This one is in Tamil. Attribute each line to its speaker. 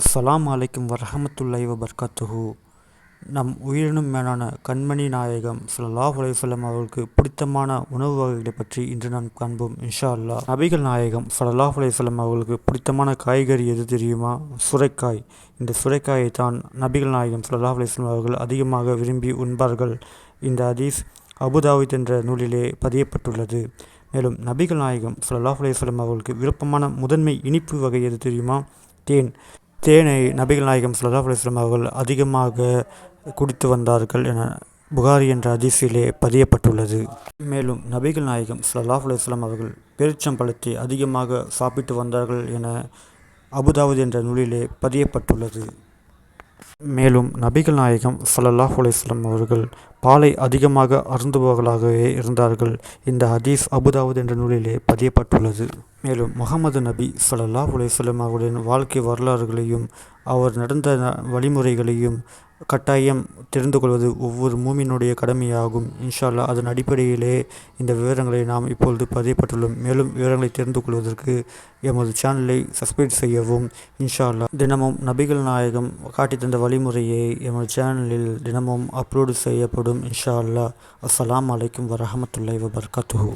Speaker 1: அஸ்லாம் அலைக்கும் வரஹமத்துல்லாஹி வபர்காத்துஹு. நம் உயிரினும் மேலான கண்மணி நாயகம் ஸல்லல்லாஹு அலைஹி அவர்களுக்கு பிடித்தமான உணவு வகைகளை பற்றி இன்று நாம் காண்போம் இன்ஷா அல்லாஹ். நபிகள் நாயகம் ஸல்லல்லாஹு அலைஹி அவர்களுக்கு பிடித்தமான காய்கறி எது தெரியுமா? சுரைக்காய். இந்த சுரைக்காயை தான் நபிகள் நாயகம் ஸல்லல்லாஹு அலைஹி அவர்கள் அதிகமாக விரும்பி உண்பார்கள். இந்த அதீஸ் அபுதாவுத் என்ற நூலிலே பதியப்பட்டுள்ளது. மேலும் நபிகள் நாயகம் ஸல்லல்லாஹு அலையம் அவர்களுக்கு விருப்பமான முதன்மை இனிப்பு வகை எது தெரியுமா? தேன். தேனை நபிகள் நாயகம் ஸல்லல்லாஹு அலையம் அவர்கள் அதிகமாக குடித்து வந்தார்கள் என புகாரி என்ற ஹதீஸிலே பதியப்பட்டுள்ளது. மேலும் நபிகள் நாயகம் ஸல்லல்லாஹு அலைஹி அவர்கள் பேரிச்சம்பழத்தை அதிகமாக சாப்பிட்டு வந்தார்கள் என அபுதாவுத் என்ற நூலிலே பதியப்பட்டுள்ளது. மேலும் நபிகள் நாயகம் ஸல்லல்லாஹு அலைஹி அவர்கள் பாலை அதிகமாக அருந்துபவர்களாகவே இருந்தார்கள். இந்த ஹதீஸ் அபுதாவுத் என்ற நூலிலே பதியப்பட்டுள்ளது. மேலும் முகமது நபி ஸல்லல்லாஹு அலைஹி அவர்களின் வாழ்க்கை வரலாறுகளையும் அவர் நடந்த ந- வழிமுறைகளையும் கட்டாயம் தெரிந்து கொள்வது ஒவ்வொரு மூமினுடைய கடமையாகும். இன்ஷா அதன் அடிப்படையிலே இந்த விவரங்களை நாம் இப்பொழுது பதியப்பட்டுள்ளோம். மேலும் விவரங்களை தெரிந்து கொள்வதற்கு எமது சேனலை சப்ஸ்கிரைப் செய்யவும். இன்ஷா அல்லாஹ் தினமும் நபிகள் நாயகம் காட்டி தந்த வழிமுறையை எமது சேனலில் தினமும் அப்லோடு செய்யப்படும். இன்ஷா அல்லாஹ் அஸ்லாம் அலைக்கும் வரஹமத்துல்லாய் வபர்காத்துஹு.